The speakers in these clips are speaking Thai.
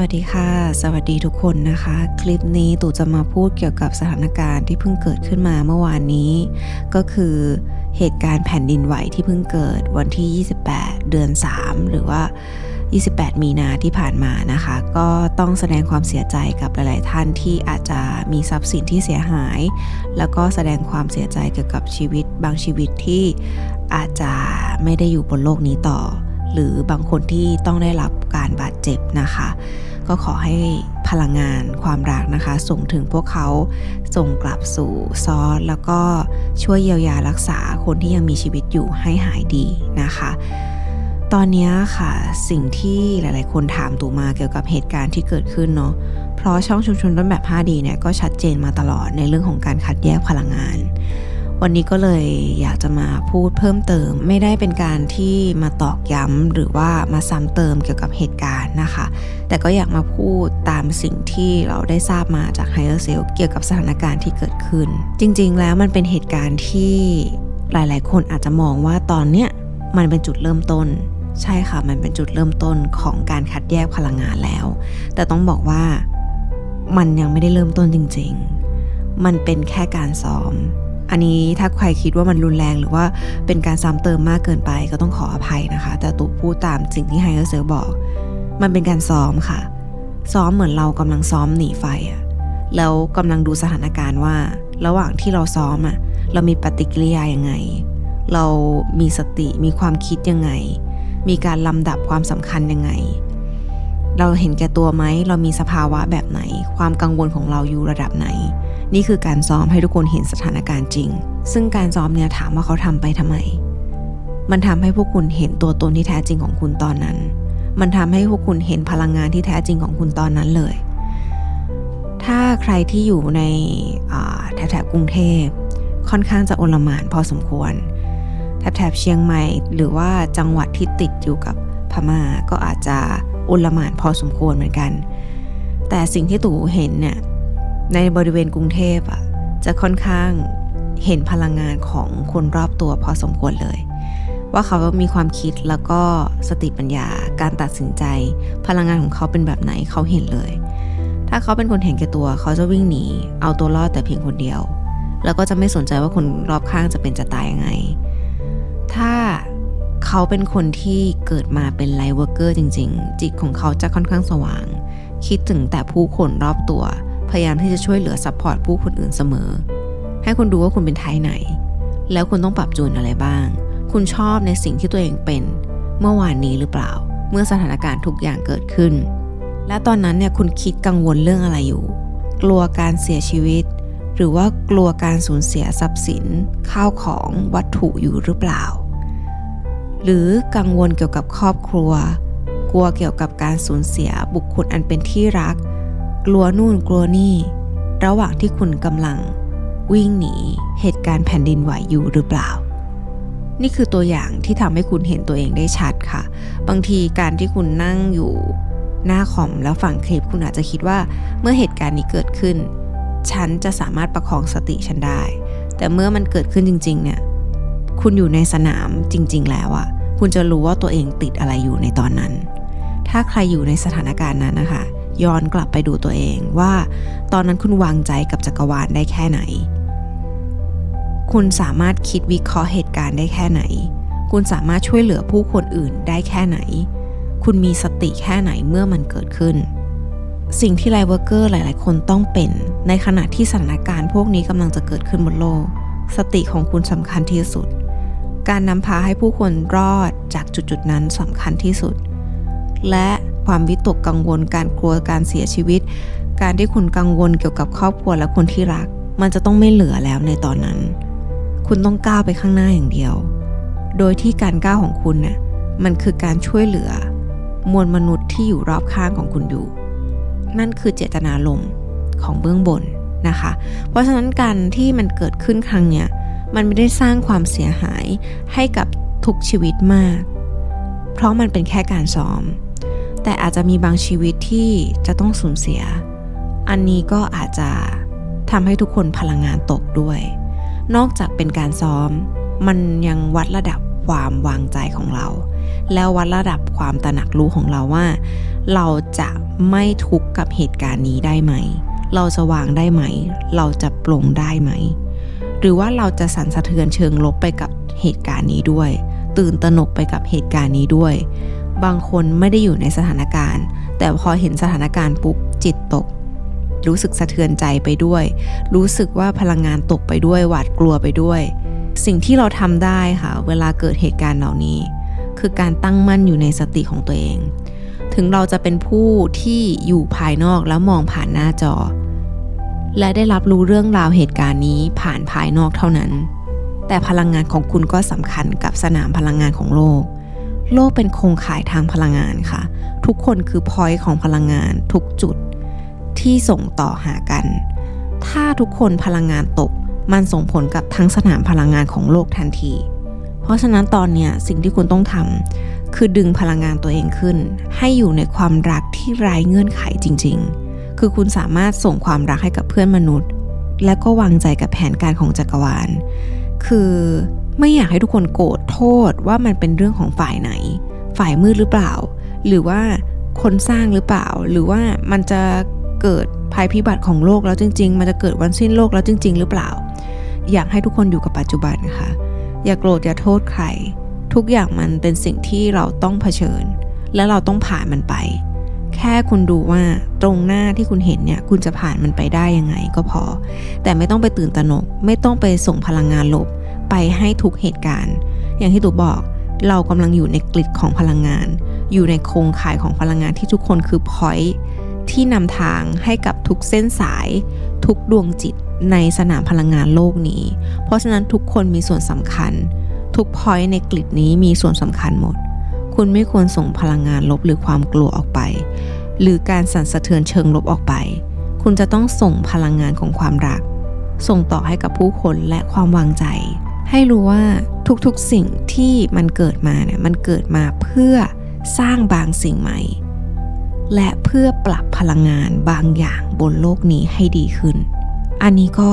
วัสดีค่ะ สวัสดีทุกคนนะคะ คลิปนี้ตู่จะมาพูดเกี่ยวกับสถานการณ์ที่เพิ่งเกิดขึ้นมาเมื่อวานนี้ ก็คือเหตุการณ์แผ่นดินไหวที่เพิ่งเกิดวันที่ 28 เดือน 3 หรือว่า 28 มีนาที่ผ่านมานะคะ ก็ต้องแสดงความเสียใจกับหลาย ๆ ท่านที่อาจจะมีทรัพย์สินที่เสียหาย แล้วก็แสดงความเสียใจเกี่ยวกับชีวิตบางชีวิตที่อาจจะไม่ได้อยู่บนโลกนี้ต่อ หรือบางคนที่ต้องได้รับการบาดเจ็บนะคะ ก็ขอให้พลังงานความรักนะคะ ส่งถึงพวกเขาส่งกลับสู่ซอสแล้วก็ช่วยเยียวยารักษาคนที่ยังมีชีวิตอยู่ให้หายดีนะคะตอนนี้ค่ะสิ่งที่หลาย ๆ คนถามตูมาเกี่ยวกับเหตุการณ์ที่เกิดขึ้นเนาะเพราะช่องชุมชนต้นแบบ 5D เนี่ยก็ชัดเจนมาตลอดในเรื่องของการคัดแยกพลังงาน วันนี้ก็เลยอยากจะมาพูดเพิ่มเติม ไม่ได้เป็นการที่มาตอกย้ำหรือว่ามาซ้ำเติมเกี่ยวกับเหตุการณ์นะคะ แต่ก็อยากมาพูดตามสิ่งที่เราได้ทราบมาจากไฮเออร์เซลเกี่ยวกับสถานการณ์ที่เกิดขึ้น จริง ๆ แล้วมันเป็นเหตุการณ์ที่หลาย ๆ คนอาจจะมองว่าตอนเนี้ยมันเป็นจุดเริ่มต้น ใช่ค่ะ มันเป็นจุดเริ่มต้นของการคัดแยกพลังงานแล้ว แต่ต้องบอกว่ามันยังไม่ได้เริ่มต้นจริง ๆ มันเป็นแค่การซ้อม อันนี้ถ้าใครคิดว่ามันรุนแรงหรือว่าเป็นการซ้ำเติมมากเกินไปก็ต้องขออภัยนะคะ แต่ตุพูดตามสิ่งที่ไฮเออร์เซลบอก มันเป็นการซ้อมค่ะ ซ้อมเหมือนเรากำลังซ้อมหนีไฟอะแล้วกำลังดูสถานการณ์ว่า ระหว่างที่เราซ้อมอะเรามีปฏิกิริยายังไง เรามีสติมีความคิดยังไง มีการลำดับความสำคัญยังไง เราเห็นแก่ตัวไหมเรามีสภาวะแบบไหน ความกังวลของเราอยู่ระดับไหน นี่คือการซ้อมให้ทุกคนเห็นสถานการณ์จริง ซึ่งการซ้อมเนี่ยถามว่าเขาทำไปทำไม มันทำให้พวกคุณเห็นตัวตนที่แท้จริงของคุณตอนนั้น มันทำให้พวกคุณเห็นพลังงานที่แท้จริงของคุณตอนนั้นเลย ถ้าใครที่อยู่ในแถบแถบกรุงเทพค่อนข้างจะโอลมานพอสมควรแถบแถบเชียงใหม่หรือว่าจังหวัดที่ติดอยู่กับพม่าก็อาจจะโอลมานพอสมควรเหมือนกัน แต่สิ่งที่ตู่เห็นเนี่ย ในบริเวณกรุงเทพอะจะค่อนข้างเห็นพลังงานของคนรอบตัวพอสมควรเลย ว่าเขามีความคิดแล้วก็สติปัญญาการตัดสินใจ พลังงานของเขาเป็นแบบไหนเขาเห็นเลย ถ้าเขาเป็นคนเห็นแก่ตัวเขาจะวิ่งหนี เอาตัวรอดแต่เพียงคนเดียว แล้วก็จะไม่สนใจว่าคนรอบข้างจะเป็นจะตายยังไง ถ้าเขาเป็นคนที่เกิดมาเป็นไลท์เวอร์เกอร์จริง ๆ จิตของเขาจะค่อนข้างสว่าง คิดถึงแต่ผู้คนรอบตัว พยายามที่จะช่วยเหลือซัพพอร์ตผู้คนอื่นเสมอ ให้คุณดูว่าคุณเป็นไทยไหน แล้วคุณต้องปรับจูนอะไรบ้าง คุณชอบในสิ่งที่ตัวเองเป็น เมื่อวานนี้หรือเปล่า เมื่อสถานการณ์ทุกอย่างเกิดขึ้น และตอนนั้นเนี่ยคุณคิดกังวลเรื่องอะไรอยู่ กลัวการเสียชีวิต หรือว่ากลัวการสูญเสียทรัพย์สิน ข้าวของวัตถุอยู่หรือเปล่า หรือกังวลเกี่ยวกับครอบครัว กลัวเกี่ยวกับการสูญเสียบุคคลอันเป็นที่รัก กลัวนู่นกลัวนี่ ระหว่างที่คุณกำลัง วิ่งหนีเหตุการณ์แผ่นดินไหวอยู่หรือเปล่า นี่คือตัวอย่างที่ทำให้คุณเห็นตัวเองได้ชัดค่ะ บางทีการที่คุณนั่งอยู่หน้าคอมแล้วฟังคลิปคุณอาจจะคิดว่าเมื่อเหตุการณ์นี้เกิดขึ้น ฉันจะสามารถประคองสติฉันได้ แต่เมื่อมันเกิดขึ้นจริง ๆ เนี่ย คุณอยู่ในสนามจริง ๆ แล้วอะคุณจะรู้ว่าตัวเองติดอะไรอยู่ในตอนนั้น ถ้าใครอยู่ในสถานการณ์นั้นนะคะ ย้อนกลับไปดูตัวเองว่า ตอนนั้นคุณวางใจกับจักรวาลได้แค่ไหน คุณสามารถคิดวิเคราะห์เหตุการณ์ได้แค่ไหน คุณสามารถช่วยเหลือผู้คนอื่นได้แค่ไหน คุณมีสติแค่ไหนเมื่อมันเกิดขึ้น สิ่งที่ไลเวอร์เกอร์หลาย ๆ คนต้องเป็น ในขณะที่สถานการณ์พวกนี้กำลังจะเกิดขึ้นบนโลก สติของคุณสำคัญที่สุด การนำพาให้ผู้คนรอดจากจุด ๆ นั้นสำคัญที่สุด และ ความวิตกกังวล การกลัวการเสียชีวิต การที่คุณกังวลเกี่ยวกับครอบครัวและคนที่รัก มันจะต้องไม่เหลือแล้วในตอนนั้น คุณต้องก้าวไปข้างหน้าอย่างเดียว โดยที่การก้าวของคุณน่ะมันคือการช่วยเหลือ มวลมนุษย์ที่อยู่รอบข้างของคุณอยู่ นั่นคือเจตนารมของเบื้องบนนะคะ เพราะฉะนั้นการที่มันเกิดขึ้นครั้งเนี้ยมันไม่ได้สร้างความเสียหายให้กับทุกชีวิตมาก เพราะมันเป็นแค่การซ้อม แต่อาจจะมีบางชีวิตที่จะต้องสูญเสีย อันนี้ก็อาจจะทำให้ทุกคนพลังงานตกด้วย นอกจากเป็นการซ้อม มันยังวัดระดับความวางใจของเรา แล้ววัดระดับความตระหนักรู้ของเราว่า เราจะไม่ทุกข์กับเหตุการณ์นี้ได้ไหม เราจะวางได้ไหม เราจะปลงได้ไหม หรือว่าเราจะสั่นสะเทือนเชิงลบไปกับเหตุการณ์นี้ด้วย ตื่นตระหนกไปกับเหตุการณ์นี้ด้วย บางคนไม่ได้อยู่ในสถานการณ์ แต่พอเห็นสถานการณ์ปุ๊บจิตตก รู้สึกสะเทือนใจไปด้วย รู้สึกว่าพลังงานตกไปด้วยหวาดกลัวไปด้วย สิ่งที่เราทำได้ค่ะ เวลาเกิดเหตุการณ์เหล่านี้ คือการตั้งมั่นอยู่ในสติของตัวเอง ถึงเราจะเป็นผู้ที่อยู่ภายนอกแล้วมองผ่านหน้าจอ และได้รับรู้เรื่องราวเหตุการณ์นี้ผ่านภายนอกเท่านั้น แต่พลังงานของคุณก็สำคัญกับสนามพลังงานของโลก โลกเป็นโครงข่ายทางพลังงานค่ะ ทุกคนคือพอยต์ของพลังงานทุกจุดที่ส่งต่อหากัน ถ้าทุกคนพลังงานตก มันส่งผลกับทั้งสนามพลังงานของโลกทันที เพราะฉะนั้นตอนเนี้ยสิ่งที่คุณต้องทำคือดึงพลังงานตัวเองขึ้น ให้อยู่ในความรักที่ไร้เงื่อนไขจริง ๆ คือคุณสามารถส่งความรักให้กับเพื่อนมนุษย์ และก็วางใจกับแผนการของจักรวาล คือ ไม่อยากให้ทุกคนโกรธโทษว่ามันเป็นเรื่องของฝ่ายไหน ฝ่ายมืดหรือเปล่า หรือว่าคนสร้างหรือเปล่า หรือว่ามันจะเกิดภัยพิบัติของโลกแล้วจริง ๆ มันจะเกิดวันสิ้นโลกแล้วจริง ๆ หรือเปล่า อยากให้ทุกคนอยู่กับปัจจุบันค่ะ อย่าโกรธอย่าโทษใคร ทุกอย่างมันเป็นสิ่งที่เราต้องเผชิญ และเราต้องผ่านมันไป แค่คุณดูว่าตรงหน้าที่คุณเห็นเนี่ยคุณจะผ่านมันไปได้ยังไงก็พอ แต่ไม่ต้องไปตื่นตระหนก ไม่ต้องไปส่งพลังงานลบ ไปให้ทุกเหตุการณ์ อย่างที่ตู่บอกเรากำลังอยู่ในกลิดของพลังงาน อยู่ในโครงข่ายของพลังงานที่ทุกคนคือพอยต์ที่นำทางให้กับทุกเส้นสาย ทุกดวงจิตในสนามพลังงานโลกนี้ เพราะฉะนั้นทุกคนมีส่วนสำคัญ ทุกพอยต์ในกลิดนี้มีส่วนสำคัญหมด คุณไม่ควรส่งพลังงานลบหรือความกลัวออกไป หรือการสั่นสะเทือนเชิงลบออกไป คุณจะต้องส่งพลังงานของความรัก ส่งต่อให้กับผู้คนและความวางใจ ให้รู้ว่าทุกๆสิ่งที่มันเกิดมาเนี่ยมันเกิดมาเพื่อสร้างบางสิ่งใหม่ และเพื่อปรับพลังงานบางอย่างบนโลกนี้ให้ดีขึ้น อันนี้ก็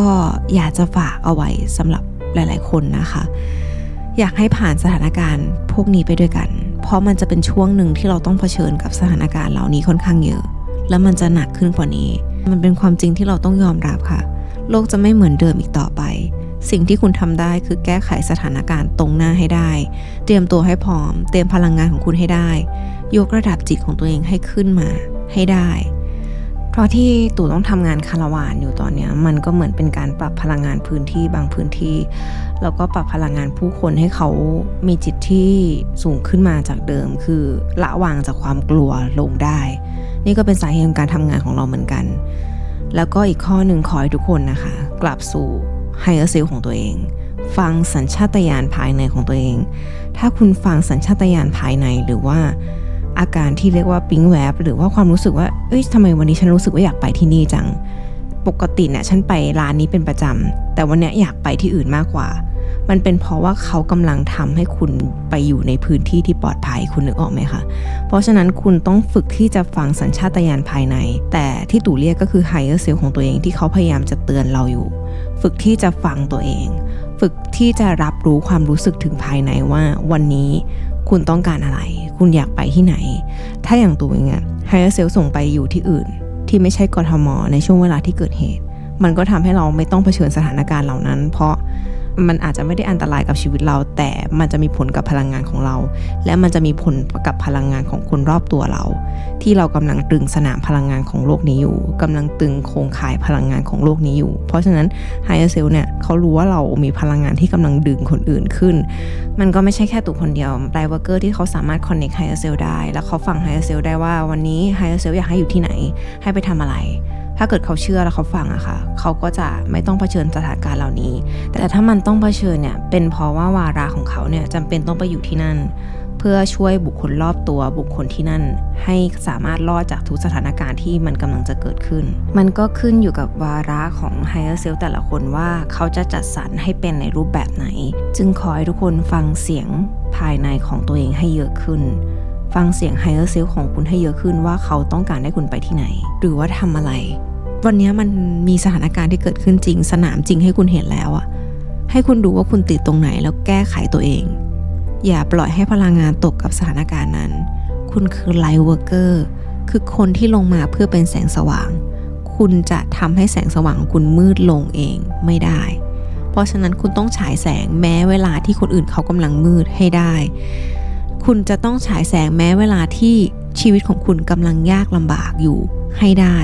อยากจะฝากเอาไว้สำหรับหลาย ๆ คนนะคะ อยากให้ผ่านสถานการณ์พวกนี้ไปด้วยกัน เพราะมันจะเป็นช่วงหนึ่งที่เราต้องเผชิญกับสถานการณ์เหล่านี้ค่อนข้างเยอะ แล้วมันจะหนักขึ้นกว่านี้ มันเป็นความจริงที่เราต้องยอมรับค่ะ โลกจะไม่เหมือนเดิมอีกต่อไป สิ่งที่คุณทำได้คือแก้ไขสถานการณ์ตรงหน้าให้ได้ เตรียมตัวให้พร้อม เตรียมพลังงานของคุณให้ได้ ยกระดับจิตของตัวเองให้ขึ้นมาให้ได้ เพราะที่ตู่ต้องทำงานคารวานอยู่ตอนเนี้มันก็เหมือนเป็นการปรับพลังงานพื้นที่บางพื้นที่ แล้วก็ปรับพลังงานผู้คนให้เขามีจิตที่สูงขึ้นมาจากเดิม คือละวางจากความกลัวลงได้ นี่ก็เป็นสาเหตุของการทำงานของเราเหมือนกัน แล้วก็อีกข้อหนึ่งขอให้ทุกคนนะคะ กลับสู่ ไฮเออร์เซลของตัวเอง ฟังสัญชาตญาณภายในของตัวเอง ถ้าคุณฟังสัญชาตญาณภายในหรือว่าอาการที่เรียกว่าปิ๊งแวบหรือว่าความรู้สึกว่า เอ้ยทำไมวันนี้ฉันรู้สึกว่าอยากไปที่นี่จัง ปกติเนี่ยฉันไปร้านนี้เป็นประจำ แต่วันเนี้ยอยากไปที่อื่นมากกว่า มันเป็นเพราะว่าเขากำลังทำให้คุณไปอยู่ในพื้นที่ที่ปลอดภัยคุณนึกออกไหมคะ เพราะฉะนั้นคุณต้องฝึกที่จะฟังสัญชาตญาณภายใน แต่ที่ตู่เรียกก็คือ higher self ของตัวเองที่เขาพยายามจะเตือนเราอยู่ ฝึกที่จะฟังตัวเอง ฝึกที่จะรับรู้ความรู้สึกถึงภายในว่า วันนี้คุณต้องการอะไร คุณอยากไปที่ไหน ถ้าอย่างตัวเองอะไฮเออร์เซลส่งไปอยู่ที่อื่น ที่ไม่ใช่กทมในช่วงเวลาที่เกิดเหตุ มันก็ทำให้เราไม่ต้องเผชิญสถานการณ์เหล่านั้น เพราะ มันอาจจะไม่ได้อันตรายกับชีวิตเรา แต่มันจะมีผลกับพลังงานของเรา และมันจะมีผลกับพลังงานของคนรอบตัวเรา ที่เรากำลังตึงสนามพลังงานของโลกนี้อยู่กำลังตึงโครงข่ายพลังงานของโลกนี้อยู่ เพราะฉะนั้นไฮเออร์เซลเนี่ยเขารู้ว่าเรามีพลังงานที่กำลังดึงคนอื่นขึ้น มันก็ไม่ใช่แค่ตัวคนเดียวไดเวอร์เกอร์ที่เขาสามารถคอนเน c t ไฮเออร์เซลได้ แล้วเขาฟังไฮเออร์เซลได้ว่าวันนี้ไฮเออร์เซลอยากให้อยู่ที่ไหน ให้ไปทำอะไร ถ้าเกิดเขาเชื่อแล้วเขาฟังอะค่ะ เขาก็จะไม่ต้องเผชิญสถานการณ์เหล่านี้ แต่ถ้ามันต้องเผชิญเนี่ย เป็นเพราะว่าวาระของเขาเนี่ยจำเป็นต้องไปอยู่ที่นั่น เพื่อช่วยบุคคลรอบตัวบุคคลที่นั่น ให้สามารถรอดจากทุกสถานการณ์ที่มันกำลังจะเกิดขึ้น มันก็ขึ้นอยู่กับวาระของ Higher Self แต่ละคนว่าเขาจะจัดสรรให้เป็นในรูปแบบไหน จึงขอให้ทุกคนฟังเสียงภายในของตัวเองให้เยอะขึ้นฟังเสียง Higher Self ของคุณให้เยอะขึ้นว่าเขาต้องการให้คุณไปที่ไหน หรือว่าทำอะไร วันนี้มันมีสถานการณ์ที่เกิดขึ้นจริง สนามจริงให้คุณเห็นแล้วอะให้คุณดูว่าคุณติดตรงไหนแล้วแก้ไขตัวเอง อย่าปล่อยให้พลังงานตกกับสถานการณ์นั้น คุณคือไลท์เวอร์กเกอร์คือคนที่ลงมาเพื่อเป็นแสงสว่าง คุณจะทำให้แสงสว่างของคุณมืดลงเองไม่ได้ เพราะฉะนั้นคุณต้องฉายแสงแม้เวลาที่คนอื่นเขากำลังมืดให้ได้ คุณจะต้องฉายแสงแม้เวลาที่ชีวิตของคุณกำลังยากลำบากอยู่ให้ได้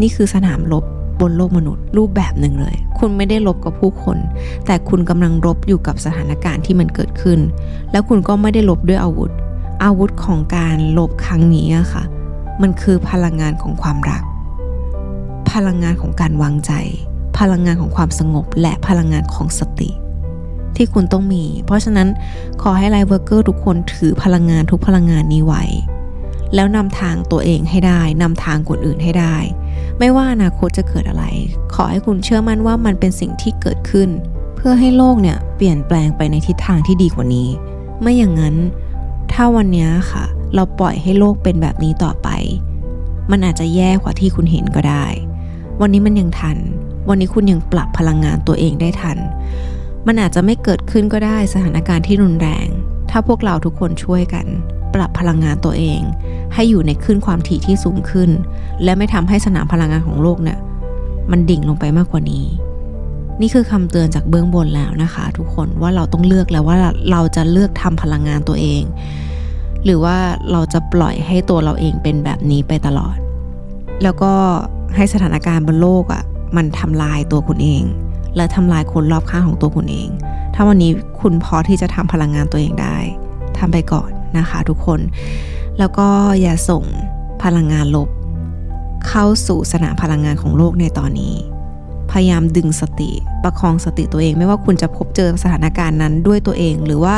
นี่คือสนามรบบนโลกมนุษย์ รูปแบบหนึ่งเลย คุณไม่ได้ลบกับผู้คน แต่คุณกำลังรบอยู่กับสถานการณ์ที่มันเกิดขึ้น แล้วคุณก็ไม่ได้ลบด้วยอาวุธ อาวุธของการลบครั้งนี้อะค่ะ มันคือพลังงานของความรัก พลังงานของการวางใจ พลังงานของความสงบ และพลังงานของสติ ที่คุณต้องมี เพราะฉะนั้นขอให้ไลฟ์เวอร์เกอร์ทุกคนถือพลังงานทุกพลังงานนี้ไว้แล้วนำทางตัวเองให้ได้นำทางคนอื่นให้ได้ ไม่ว่าอนาคตจะเกิดอะไร ขอให้คุณเชื่อมั่นว่ามันเป็นสิ่งที่เกิดขึ้น เพื่อให้โลกเนี่ยเปลี่ยนแปลงไปในทิศทางที่ดีกว่านี้ ไม่อย่างนั้น ถ้าวันนี้ค่ะ เราปล่อยให้โลกเป็นแบบนี้ต่อไป มันอาจจะแย่กว่าที่คุณเห็นก็ได้ วันนี้มันยังทัน วันนี้คุณยังปรับพลังงานตัวเองได้ทัน มันอาจจะไม่เกิดขึ้นก็ได้สถานการณ์ที่รุนแรง ถ้าพวกเราทุกคนช่วยกัน ปรับพลังงานตัวเอง ให้อยู่ในคลื่นความถี่ที่สูงขึ้น และไม่ทำให้สนามพลังงานของโลกเนี่ยมันดิ่งลงไปมากกว่านี้ นี่คือคำเตือนจากเบื้องบนแล้วนะคะ ทุกคนว่าเราต้องเลือกแล้วว่าเราจะเลือกทำพลังงานตัวเอง หรือว่าเราจะปล่อยให้ตัวเราเองเป็นแบบนี้ไปตลอด แล้วก็ให้สถานการณ์บนโลกอะ่ะมันทำลายตัวคุณเอง และทำลายคนรอบข้างของตัวคุณเอง ถ้าวันนี้คุณพอที่จะทำพลังงานตัวเองได้ทำไปก่อนนะคะ ทุกคน แล้วก็อย่าส่งพลังงานลบ เข้าสู่สนามพลังงานของโลกในตอนนี้ พยายามดึงสติประคองสติตัวเอง ไม่ว่าคุณจะพบเจอสถานการณ์นั้นด้วยตัวเอง หรือว่า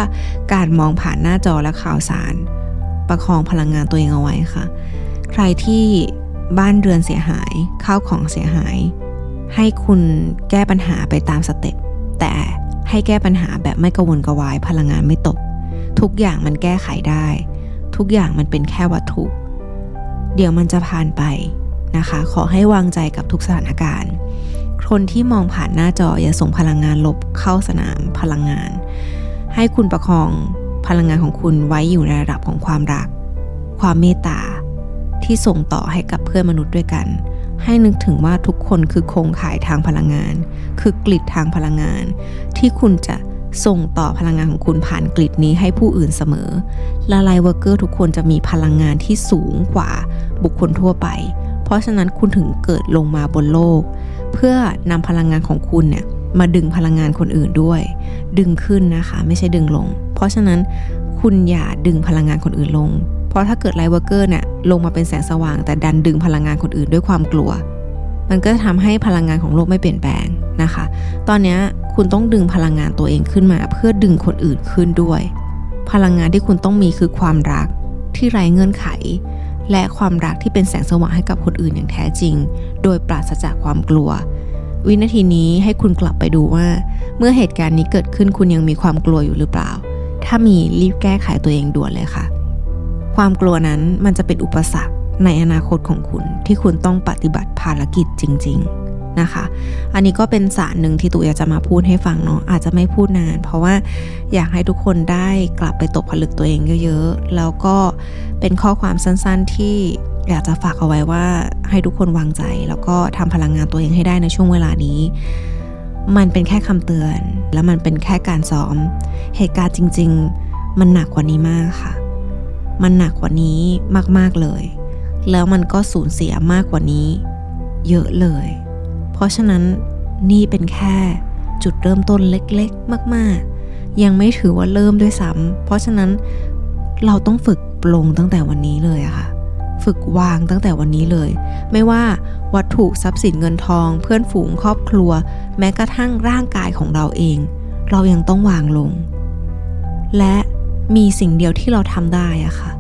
การมองผ่านหน้าจอและข่าวสาร ประคองพลังงานตัวเองเอาไว้ค่ะ ใครที่บ้านเรือนเสียหายข้าวของเสียหาย ให้คุณแก้ปัญหาไปตามสเต็ปแต่ให้แก้ปัญหาแบบไม่กระวนกระวายพลังงานไม่ตก ทุกอย่างมันแก้ไขได้ ทุกอย่างมันเป็นแค่วัตถุ เดี๋ยวมันจะผ่านไปนะคะ ขอให้วางใจกับทุกสถานการณ์ คนที่มองผ่านหน้าจออย่าส่งพลังงานลบเข้าสนามพลังงาน ให้คุณประคองพลังงานของคุณไว้อยู่ในระดับของความรัก ความเมตตาที่ส่งต่อให้กับเพื่อนมนุษย์ด้วยกัน ให้นึกถึงว่าทุกคนคือโครงข่ายทางพลังงาน คือกลิดทางพลังงาน ที่คุณจะ ส่งต่อพลังงานของคุณผ่านกลิดนี้ให้ผู้อื่นเสมอละไลเวอร์เกอร์ทุกคนจะมีพลังงานที่สูงกว่าบุคคลทั่วไป เพราะฉะนั้นคุณถึงเกิดลงมาบนโลก เพื่อนำพลังงานของคุณเนี่ยมาดึงพลังงานคนอื่นด้วย ดึงขึ้นนะคะไม่ใช่ดึงลง เพราะฉะนั้นคุณอย่าดึงพลังงานคนอื่นลง เพราะถ้าเกิดไลท์เวอร์เกอร์เนี่ยลงมาเป็นแสงสว่าง แต่ดันดึงพลังงานคนอื่นด้วยความกลัว มันก็จะทำให้พลังงานของโลกไม่เปลี่ยนแปลงนะคะ ตอนนี้คุณต้องดึงพลังงานตัวเองขึ้นมา เพื่อดึงคนอื่นขึ้นด้วย พลังงานที่คุณต้องมีคือความรักที่ไร้เงื่อนไข และความรักที่เป็นแสงสว่างให้กับคนอื่นอย่างแท้จริง โดยปราศจากความกลัว วินาทีนี้ให้คุณกลับไปดูว่า เมื่อเหตุการณ์นี้เกิดขึ้นคุณยังมีความกลัวอยู่หรือเปล่า ถ้ามีรีบแก้ไขตัวเองด่วนเลยค่ะ ความกลัวนั้นมันจะเป็นอุปสรรค ในอนาคตของคุณที่คุณต้องปฏิบัติภารกิจจริง ๆนะคะ อันนี้ก็เป็นสารหนึ่งที่ตุอยากจะมาพูดให้ฟังเนาะอาจจะไม่พูดนาน เพราะว่าอยากให้ทุกคนได้กลับไปตกผลึกตัวเองเยอะๆ แล้วก็เป็นข้อความสั้นๆที่อยากจะฝากเอาไว้ว่าให้ทุกคนวางใจ แล้วก็ทำพลังงานตัวเองให้ได้ในช่วงเวลานี้ มันเป็นแค่คำเตือน และมันเป็นแค่การซ้อม เหตุการณ์จริง ๆ มันหนักกว่านี้มากค่ะ มันหนักกว่านี้มากๆเลย แล้วมันก็สูญเสียมากกว่านี้ เยอะเลย เพราะฉะนั้นนี่เป็นแค่จุดเริ่มต้นเล็กๆ มากๆ ยังไม่ถือว่าเริ่มด้วยซ้ำเพราะฉะนั้นเราต้องฝึกปลงตั้งแต่วันนี้เลยอะค่ะ ฝึกวางตั้งแต่วันนี้เลย ไม่ว่าวัตถุทรัพย์สินเงินทอง เพื่อนฝูงครอบครัว แม้กระทั่งร่างกายของเราเอง เรายังต้องวางลง และมีสิ่งเดียวที่เราทำได้อะค่ะ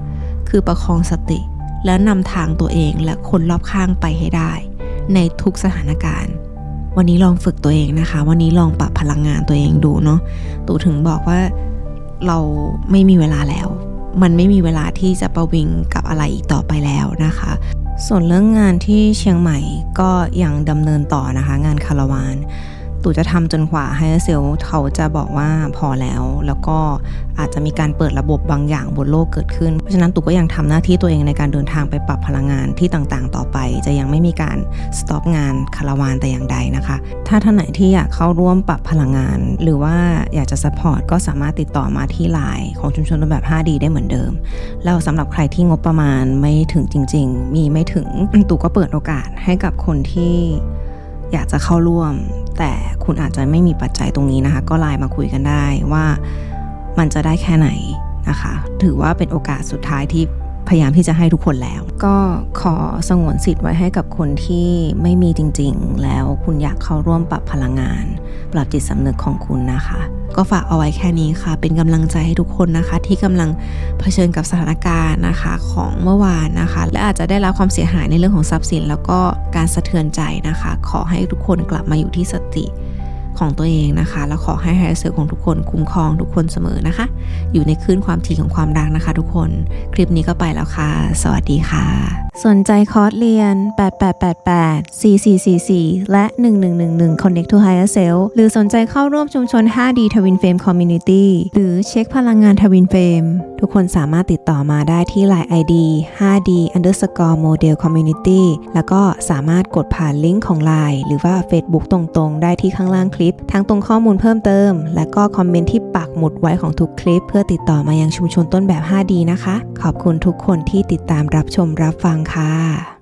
คือประคองสติ และนำทางตัวเองและคนรอบข้างไปให้ได้ ในทุกสถานการณ์ วันนี้ลองฝึกตัวเองนะคะ วันนี้ลองปรับพลังงานตัวเองดูเนาะตู่ถึงบอกว่าเราไม่มีเวลาแล้ว มันไม่มีเวลาที่จะประวิงกับอะไรอีกต่อไปแล้วนะคะ ส่วนเรื่องงานที่เชียงใหม่ก็ยังดำเนินต่อนะคะ งานคาราวาน ตู่จะทำจนกว่า higher self เขาจะบอกว่าพอแล้ว แล้วก็อาจจะมีการเปิดระบบบางอย่างบนโลกเกิดขึ้น เพราะฉะนั้นตู่ก็ยังทำหน้าที่ตัวเองในการเดินทางไปปรับพลังงานที่ต่างๆ ต่อไป จะยังไม่มีการสต็อปงานคาราวานแต่อย่างใดนะคะ ถ้าท่านไหนที่อยากเข้าร่วมปรับพลังงาน หรือว่าอยากจะสปอร์ตก็สามารถติดต่อมาที่ไลน์ของชุมชนต้นแบบ 5D ได้เหมือนเดิม แล้วสำหรับใครที่งบประมาณไม่ถึงจริง ๆ มีไม่ถึงตู่ก็เปิดโอกาสให้กับคนที่อยากจะเข้าร่วม แต่คุณอาจจะไม่มีปัจจัยตรงนี้นะคะ ก็ไลน์มาคุยกันได้ว่ามันจะได้แค่ไหนนะคะ ถือว่าเป็นโอกาสสุดท้ายที่ พยายามที่จะให้ทุกคนแล้ว ก็ขอสงวนสิทธิ์ไว้ให้กับคนที่ไม่มีจริงๆ แล้วคุณอยากเข้าร่วมปรับพลังงาน ปรับจิตสำนึกของคุณนะคะ ก็ฝากเอาไว้แค่นี้ค่ะ เป็นกำลังใจให้ทุกคนนะคะ ที่กำลังเผชิญกับสถานการณ์นะคะของเมื่อวานนะคะ และอาจจะได้รับความเสียหายในเรื่องของทรัพย์สิน แล้วก็การสะเทือนใจนะคะ ขอให้ทุกคนกลับมาอยู่ที่สติ ของตัวเองนะคะ แล้วขอให้ไฮเซอร์ของทุกคนคุ้มครองทุกคนเสมอนะคะ อยู่ในคลื่นความถี่ของความรักนะคะ ทุกคน คลิปนี้ก็ไปแล้วค่ะ สวัสดีค่ะ สนใจคอร์สเรียน 8888 4444 และ 1111 Connect to Higher Self หรือสนใจเข้าร่วมชุมชน 5D Twin Flame Community หรือเช็คพลังงาน Twin Flame ทุกคนสามารถติดต่อมาได้ที่ Line ID 5D underscore model community แล้วก็สามารถกดผ่านลิงก์ของ Line หรือว่า Facebook ตรงๆ ได้ที่ข้างล่างคลิป ทั้งตรงข้อมูลเพิ่มเติม และก็คอมเมนต์ที่ปักหมุดไว้ของทุกคลิป เพื่อติดต่อมายังชุมชนต้นแบบ 5D นะคะ ขอบคุณทุกคนที่ติดตามรับชมรับฟังค่ะ